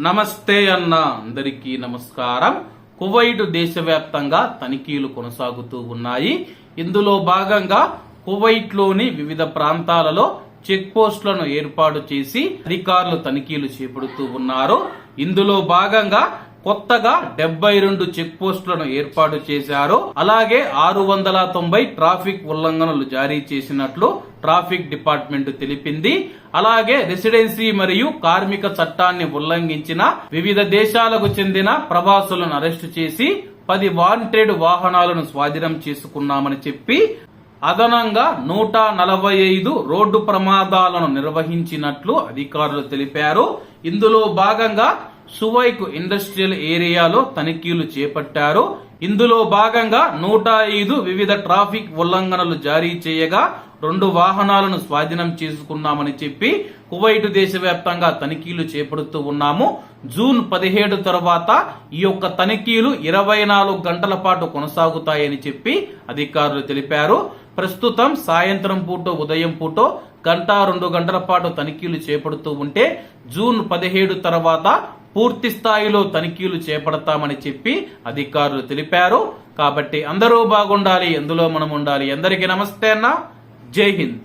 నమస్తే అన్న అందరికీ నమస్కారం. కువైట్ దేశవ్యాప్తంగా తనిఖీలు కొనసాగుతూ ఉన్నాయి. ఇందులో భాగంగా కువైట్లోని వివిధ ప్రాంతాలలో చెక్ పోస్టులను ఏర్పాటు చేసి అధికారులు తనిఖీలు చేపడుతూ ఉన్నారు. ఇందులో భాగంగా కొత్తగా డెబ్బై రెండు చెక్ పోస్టులను ఏర్పాటు చేశారు. అలాగే ఆరు వందల తొంభై ట్రాఫిక్ ఉల్లంఘనలు జారీ చేసినట్లు ట్రాఫిక్ డిపార్ట్మెంట్ తెలిపింది. అలాగే రెసిడెన్సీ మరియు కార్మిక చట్టాన్ని ఉల్లంఘించిన వివిధ దేశాలకు చెందిన ప్రవాసులను అరెస్టు చేసి పది వాంటెడ్ వాహనాలను స్వాధీనం చేసుకున్నామని చెప్పి అదనంగా నూట నలభై ఐదు రోడ్డు ప్రమాదాలను నిర్వహించినట్లు అధికారులు తెలిపారు. ఇందులో భాగంగా సువైక్ ఇండస్ట్రియల్ ఏరియాలో తనిఖీలు చేపట్టారు. ఇందులో భాగంగా నూట ఐదు వివిధ ట్రాఫిక్ ఉల్లంఘనలు జారీ చేయగా రెండు వాహనాలను స్వాధీనం చేసుకున్నామని చెప్పి కువైట్ దేశవ్యాప్తంగా తనిఖీలు చేపడుతూ ఉన్నాము. జూన్ పదిహేడు తర్వాత ఈ యొక్క తనిఖీలు ఇరవై నాలుగు గంటల పాటు కొనసాగుతాయని చెప్పి అధికారులు తెలిపారు. ప్రస్తుతం సాయంత్రం పూట ఉదయం పూట గంట రెండు గంటల పాటు తనిఖీలు చేపడుతూ ఉంటే జూన్ పదిహేడు తర్వాత పూర్తి స్థాయిలో తనిఖీలు చేపడతామని చెప్పి అధికారులు తెలిపారు. కాబట్టి అందరూ బాగుండాలి ఎందులో మనం ఉండాలి అందరికీ నమస్తే అన్న. జై హింద్.